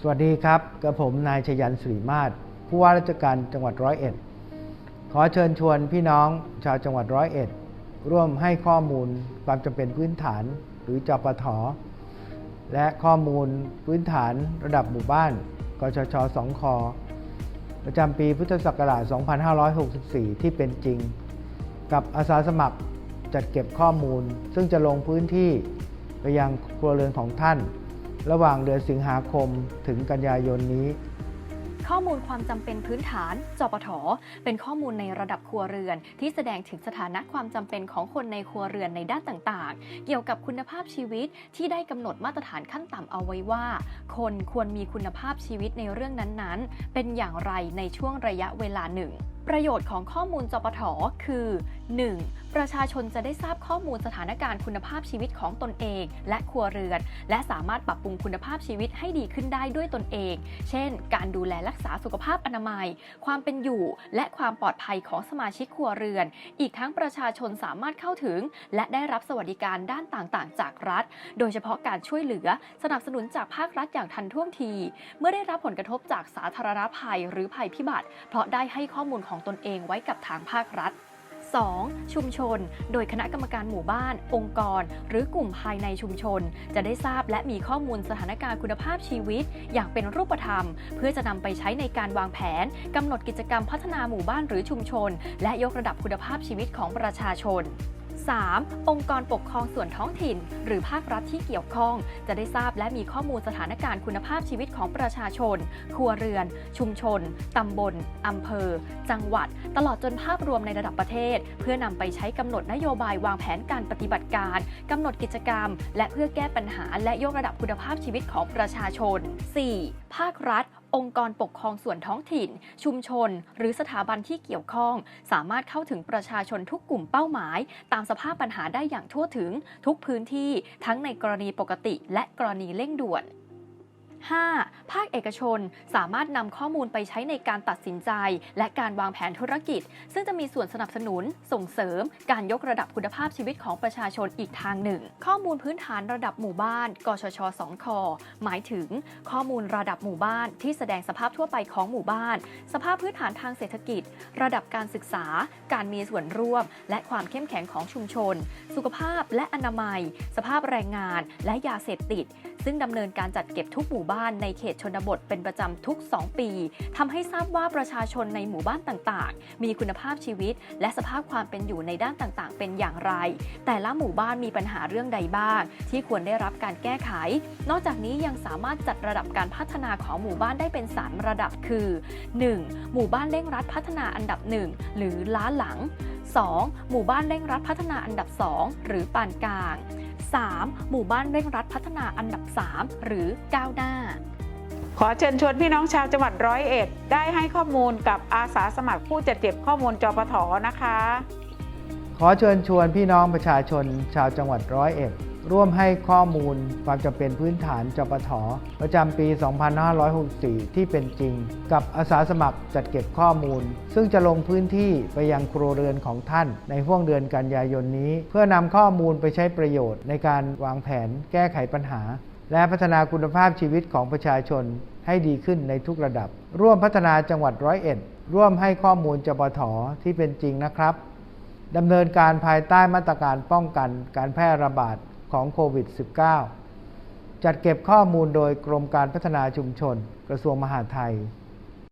สวัสดีครับกับผมนายชยันสุริมาศผู้ว่าราชการจังหวัดร้อยเอ็ดขอเชิญชวนพี่น้องชาวจังหวัดร้อยเอ็ดร่วมให้ข้อมูลความจำเป็นพื้นฐานหรือจปทและข้อมูลพื้นฐานระดับหมู่บ้าน กชชสองคประจำปีพุทธศักราช 2564 ที่เป็นจริง กับอาสาสมัครจัดเก็บข้อมูล ซึ่งจะลงพื้นที่ไปยังครัวเรือนของท่าน ระหว่างเดือนสิงหาคมถึงกันยายนนี้ ข้อมูลความจำเป็นพื้นฐาน จปท เป็นข้อมูลในระดับครัวเรือน ที่แสดงถึงสถานะความจำเป็นของคนในครัวเรือนในด้านต่างๆ เกี่ยวกับคุณภาพชีวิตที่ได้กำหนดมาตรฐานขั้นต่ำเอาไว้ว่า คนควรมีคุณภาพชีวิตในเรื่องนั้นๆ เป็นอย่างไรในช่วงระยะเวลาหนึ่ง ประโยชน์ของข้อมูลจปทคือ 1. ประชาชนจะได้ทราบข้อมูลสถานการณ์คุณภาพชีวิตของตนเอง และครัวเรือน และสามารถปรับปรุงคุณภาพชีวิตให้ดีขึ้นได้ด้วยตนเอง เช่น การดูแลรักษาสุขภาพอนามัย ความเป็นอยู่ และความปลอดภัยของสมาชิกครัวเรือน อีกทั้งประชาชนสามารถเข้าถึง และได้รับสวัสดิการด้านต่างๆ จากรัฐ โดยเฉพาะการช่วยเหลือ สนับสนุนจากภาครัฐอย่างทันท่วงที เมื่อได้รับผลกระทบจากสาธารณภัย หรือภัยพิบัติ เพราะได้ให้ข้อมูลของตนเองไว้กับทางภาครัฐ 2. ชุมชน โดยคณะกรรมการหมู่บ้าน องค์กร หรือกลุ่มภายในชุมชน จะได้ทราบและมีข้อมูลสถานการณ์คุณภาพชีวิต อย่างเป็นรูปธรรม เพื่อจะนำไปใช้ในการวางแผนกำหนดกิจกรรมพัฒนาหมู่บ้านหรือชุมชน และยกระดับคุณภาพชีวิตของประชาชน 3. องค์กรปกครองส่วนท้องถิ่น หรือภาครัฐที่เกี่ยวข้อง จะได้ทราบและมีข้อมูลสถานการณ์คุณภาพชีวิตของประชาชน ครัวเรือน ชุมชน ตำบล อำเภอ จังหวัด ตลอดจนภาพรวมในระดับประเทศ เพื่อนำไปใช้กำหนดนโยบายวางแผนการปฏิบัติการกำหนดกิจกรรม และเพื่อแก้ปัญหาและยกระดับคุณภาพชีวิตของประชาชน 4. ภาครัฐ องค์กรปกครองส่วนท้องถิ่น ชุมชน หรือสถาบันที่เกี่ยวข้อง สามารถเข้าถึงประชาชนทุกกลุ่มเป้าหมาย ตามสภาพปัญหาได้อย่างทั่วถึงทุกพื้นที่ทั้งในกรณีปกติและกรณีเร่งด่วน 5. คเอกชน สามารถนำข้อมูลไปใช้ในการตัดสินใจ และการวางแผนธุรกิจ ซึ่งจะมีส่วนสนับสนุน ส่งเสริม การยกระดับคุณภาพชีวิตของประชาชนอีกทางหนึ่ง ข้อมูลพื้นฐานระดับหมู่บ้าน กชช 2 ค หมายถึง ข้อมูลระดับหมู่บ้านที่แสดงสภาพทั่วไปของหมู่บ้าน สภาพพื้นฐานทางเศรษฐกิจ ระดับการศึกษา การมีส่วนร่วม และความเข้มแข็งของชุมชน สุขภาพและอนามัย สภาพแรงงาน และยาเสพติด ซึ่งดำเนินการจัดเก็บทุกหมู่บ้านในเขตชนบทเป็นประจำทุก 2 ปีทำให้ทราบว่าประชาชนในหมู่บ้านต่างๆ มีคุณภาพชีวิต และสภาพความเป็นอยู่ในด้านต่างๆ เป็นอย่างไร แต่ละหมู่บ้านมีปัญหาเรื่องใดบ้าง ที่ควรได้รับการแก้ไข นอกจากนี้ยังสามารถจัดระดับการพัฒนาของหมู่บ้านได้เป็น3ระดับคือ 1. หมู่บ้านเร่งรัดพัฒนาอันดับ 1 หรือล้าหลัง 2. หมู่บ้านเร่งรัดพัฒนาอันดับ 2 หรือปานกลาง 3. หมู่บ้านเร่งรัดพัฒนาอันดับ 3 หรือก้าวหน้า ขอเชิญชวนพี่น้องชาวจังหวัดร้อยเอ็ด ได้ให้ข้อมูลกับอาสาสมัครผู้จัดเก็บข้อมูลจปทนะคะ ขอเชิญชวนพี่น้องประชาชนชาวจังหวัดร้อยเอ็ด ร่วมให้ข้อมูลความจำเป็นพื้นฐานจปทประจำปี 2564 ที่เป็นจริง กับอาสาสมัครจัดเก็บข้อมูล ซึ่งจะลงพื้นที่ไปยังครัวเรือนของท่าน ในห่วงเดือนกันยายนนี้ เพื่อนำข้อมูลไปใช้ประโยชน์ในการวางแผนแก้ไขปัญหา และพัฒนาคุณภาพชีวิตของประชาชนให้ดีขึ้นในทุกระดับ ร่วมพัฒนาจังหวัดร้อยเอ็ดร่วมให้ข้อมูลจปทที่เป็นจริงนะครับดำเนินการภายใต้มาตรการป้องกันการแพร่ระบาด ของโควิด -19 จัดเก็บข้อมูลโดยกรมการพัฒนาชุมชน กระทรวงมหาดไทย